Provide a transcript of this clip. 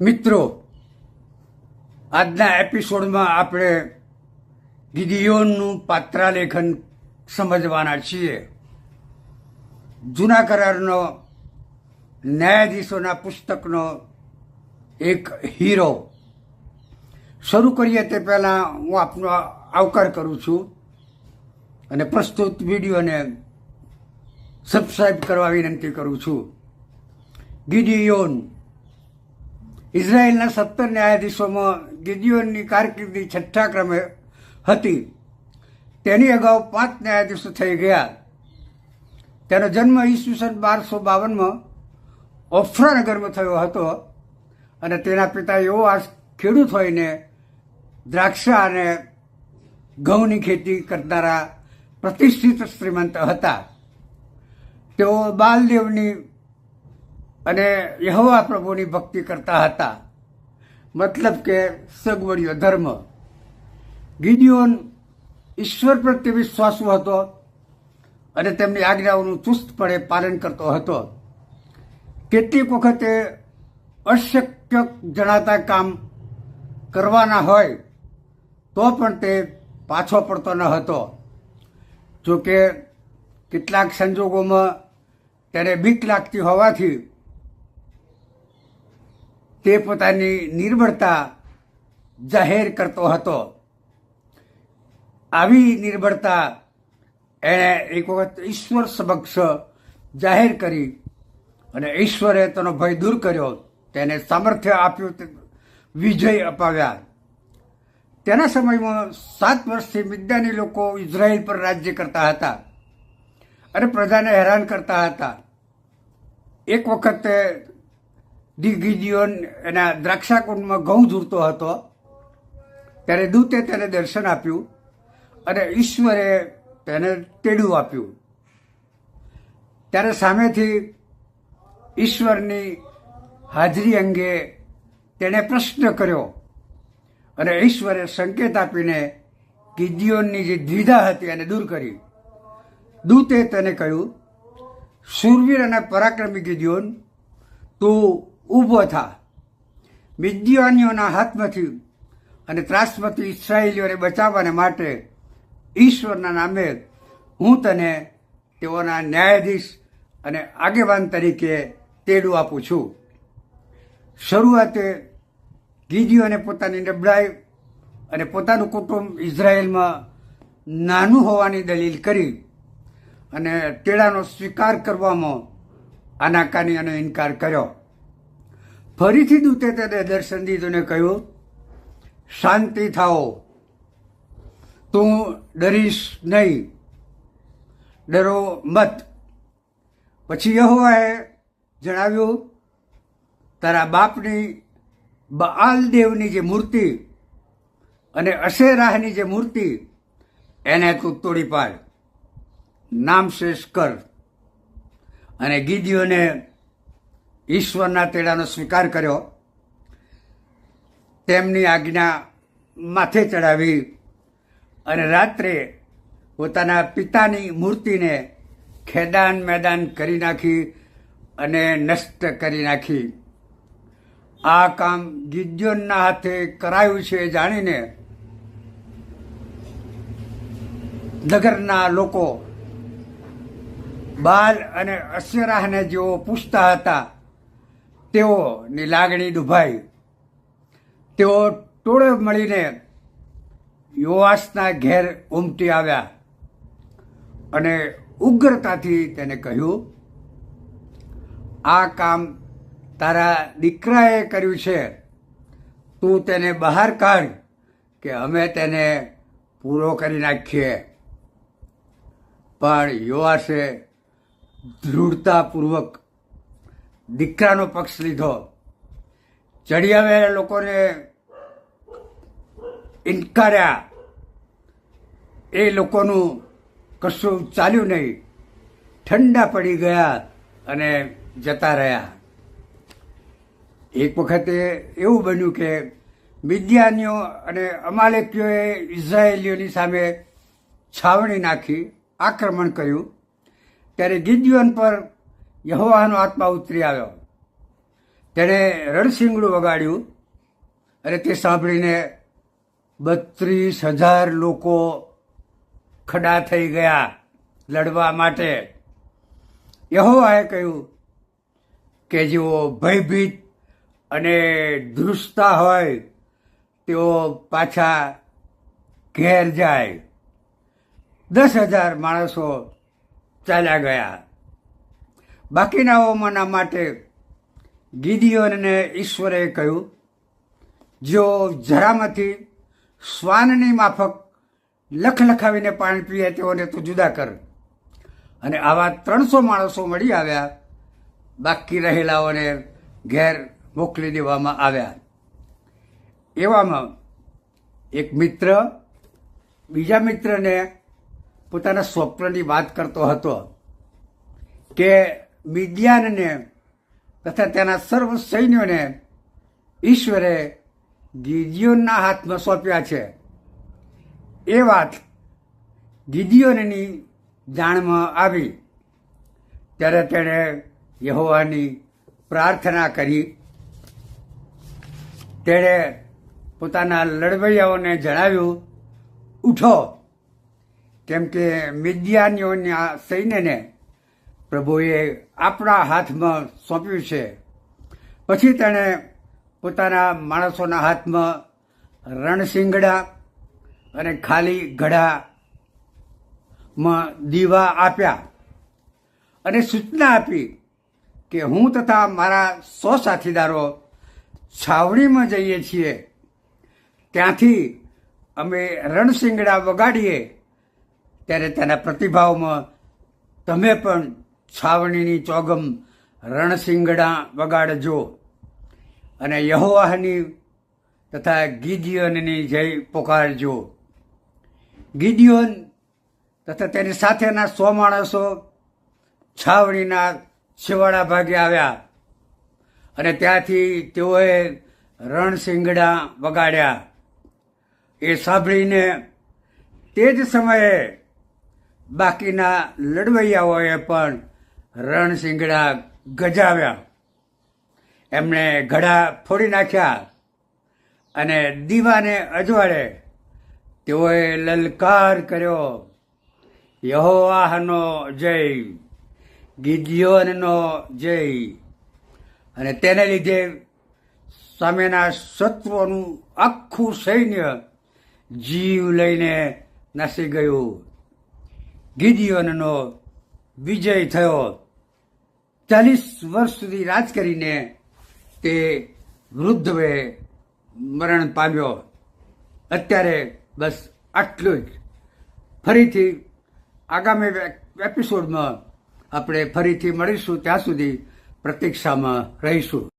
મિત્રો, આજના એપિસોડમાં આપણે ગિડિયોનનું પાત્રાલેખન સમજવાના છીએ. જૂના કરારનો ન્યાયાધીશોના પુસ્તકનો એક હીરો. શરૂ કરીએ તે પહેલાં હું આપનો આવકાર કરું છું અને પ્રસ્તુત વિડીયોને સબસ્ક્રાઈબ કરવા વિનંતી કરું છું. ગિડિયોન ઇઝરાયેલના સત્તર ન્યાયાધીશોમાં ગિડિયોનની કારકિર્દી છઠ્ઠા ક્રમે હતી. તેની અગાઉ પાંચ ન્યાયાધીશો થઈ ગયા. તેનો જન્મ ઈસવીસન બારસો બાવનમાં ઓફરાનગરમાં થયો હતો અને તેના પિતા એવો આ ખેડૂત હોઈને દ્રાક્ષા અને ઘઉંની ખેતી કરનારા પ્રતિષ્ઠિત શ્રીમંત હતા. તેઓ બાલદેવની અને યહવા પ્રભુની ભક્તિ કરતા હતા. મતલબ કે સગવડીયો ધર્મ. ગિડિયોન ઈશ્વર પ્રત્યે વિશ્વાસુ હતો અને તેમની આજ્ઞાઓનું ચુસ્તપણે પાલન કરતો હતો. કેટલીક વખતે અશક્ય જણાતા કામ કરવાના હોય તો પણ તે પાછો પડતો ન હતો. જોકે કેટલાક સંજોગોમાં તેને બીક લાગતી હોવાથી તે પોતાની નિર્બળતા જાહેર કરતો હતો. આવી નિર્બળતા એણે એક વખત ઈશ્વર સમક્ષ જાહેર કરી અને ઈશ્વરે તેનો ભય દૂર કર્યો. તેને સામર્થ્ય આપ્યું વિજય અપાવ્યા. તેના સમયમાં સાત વર્ષથી મિદ્યાની લોકો ઇઝરાયલ પર રાજ્ય કરતા હતા અને પ્રજાને હેરાન કરતા હતા. એક વખતે દિગ્ગિડિયોન એના દ્રાક્ષાકુંડમાં ઘઉં ઝૂરતો હતો. ત્યારે દૂતે તેને દર્શન આપ્યું અને ઈશ્વરે તેને તેડું આપ્યું. ત્યારે સામેથી ઈશ્વરની હાજરી અંગે તેણે પ્રશ્ન કર્યો અને ઈશ્વરે સંકેત આપીને ગિડિયોનની જે દ્વિધા હતી એને દૂર કરી. દૂતે તેને કહ્યું, શૂરવીર અને પરાક્રમી ગિડિયોન તું ઊભો થા. મિદ્યાનીઓના હાથમાંથી અને ત્રાસમાંથી ઇસરાયેલીઓને બચાવવાને માટે ઈશ્વરના નામે હું તને તેઓના ન્યાયાધીશ અને આગેવાન તરીકે તેડું આપું છું. શરૂઆતે ગીદીઓને પોતાની નબળાઈ અને પોતાનું કુટુંબ ઇઝરાયેલમાં નાનું હોવાની દલીલ કરી અને તેડાનો સ્વીકાર કરવામાં આનાકાની અને ઇનકાર કર્યો. ફરીથી દૂતે તેને દર્શન દીધું ને કહ્યું, શાંતિ થાઓ. તું ડરીશ નહીં. ડરો મત. પછી યહોવાએ જણાવ્યું, તારા બાપની બાલ દેવની જે મૂર્તિ અને અશેરાહની જે મૂર્તિ, એને તું તોડી પાડ. નામ શેષ કર. અને ગીદીઓને ઈશ્વરના તેડાનો સ્વીકાર કર્યો. તેમની આજ્ઞા માથે ચડાવી અને રાત્રે પોતાના પિતાની મૂર્તિને ખેદાન મેદાન કરી નાખી અને નષ્ટ કરી નાખી. આ કામ ગિદ્યોનના હાથે કરાયું છે જાણીને નગરના લોકો બાલ અને અશ્વરાહને જેઓ પૂછતા હતા તેઓની લાગણી દુભાઈ. તેઓ ટોળે મળીને યુવાસના ઘેર ઉમટી આવ્યા અને ઉગ્રતાથી તેને કહ્યું, આ કામ તારા દીકરાએ કર્યું છે. તું તેને બહાર કાઢ કે અમે તેને પૂરો કરી નાખીએ. પણ યુવાસે દૃઢતાપૂર્વક દીકરાનો પક્ષ લીધો. ચડિયાવે લોકોને ઇનકાર્યા. એ લોકોનું કશું ચાલ્યું નહીં. ઠંડા પડી ગયા અને જતા રહ્યા. એક વખતે એવું બન્યું કે મિદ્યાનીઓ અને અમાલેકીઓએ ઇઝરાયેલીઓની સામે છાવણી નાખી, આક્રમણ કર્યું. ત્યારે ગિદ્યોન પર યહોવાનો આત્મા ઉતરી આવ્યો. તેણે રણસિંગડું વગાડ્યું અને તે સાંભળીને બત્રીસ હજાર લોકો ખડા થઈ ગયા લડવા માટે. યહોવાએ કહ્યું કે જેઓ ભયભીત અને ધ્રુસતા હોય, તેઓ પાછા ઘેર જાય. દસ હજાર માણસો ચાલ્યા ગયા. બાકીનાઓમાંના માટે ગીદીઓને ઈશ્વરે કહ્યું, જો જરામાંથી શ્વાનની માફક લખ લખાવીને પાણી પીએ તેઓને તો જુદા કર. અને આવા ત્રણસો માણસો મળી આવ્યા, બાકી રહેલાઓને ઘેર મોકલી દેવામાં આવ્યા. એવામાં એક મિત્ર બીજા મિત્રને પોતાના સ્વપ્નની વાત કરતો હતો કે મિદ્યાનને તથા તેના સર્વ સૈન્યોને ઈશ્વરે ગિદિયોનના હાથમાં સોંપ્યા છે. એ વાત ગિદિયોનની જાણમાં આવી. ત્યારે તેણે યહોવાની પ્રાર્થના કરી. તેણે પોતાના લડવૈયાઓને જણાવ્યું, ઉઠો. કેમ કે મિદ્યાનીઓના સૈન્યને પ્રભુએ આપણા હાથમાં સોંપ્યું છે. પછી તેણે પોતાના માણસોના હાથમાં રણસિંગડા અને ખાલી ઘડામાં દીવા આપ્યા અને સૂચના આપી કે હું તથા મારા સો સાથીદારો છાવણીમાં જઈએ છીએ. ત્યાંથી અમે રણસિંગડા વગાડીએ. ત્યારે તેના પ્રતિભાવમાં તમે પણ છાવણીની ચોગમ રણસિંગડા વગાડજો. અને યહોવાહની તથા ગીદિયોનની જય પોકારજો. ગીદિયોન તથા તેની સાથેના સો માણસો છાવણીના છેવાડા ભાગે આવ્યા. અને ત્યાંથી તેઓએ રણસિંગડા વગાડ્યા. એ સાંભળીને તે જ સમયે બાકીના લડવૈયાઓએ પણ રણસિંગડા ગજાવ્યા. એમણે ઘડા ફોડી નાખ્યા અને દીવાને અજવાળે. તેઓએ લલકાર કર્યો, યહોવાહનો જય, ગિદિયોનનો જય. અને તેને લીધે સામેના શત્રુઓનું આખું સૈન્ય જીવ લઈને નાસી ગયું. ગિદિયોનનો વિજય થયો. ચાલીસ વર્ષ સુધી રાજ કરીને તે વૃદ્ધવે મરણ પામ્યો. અત્યારે બસ આટલું જ. ફરીથી આગામી એપિસોડમાં આપણે ફરીથી મળીશું. ત્યાં સુધી પ્રતીક્ષામાં રહીશું.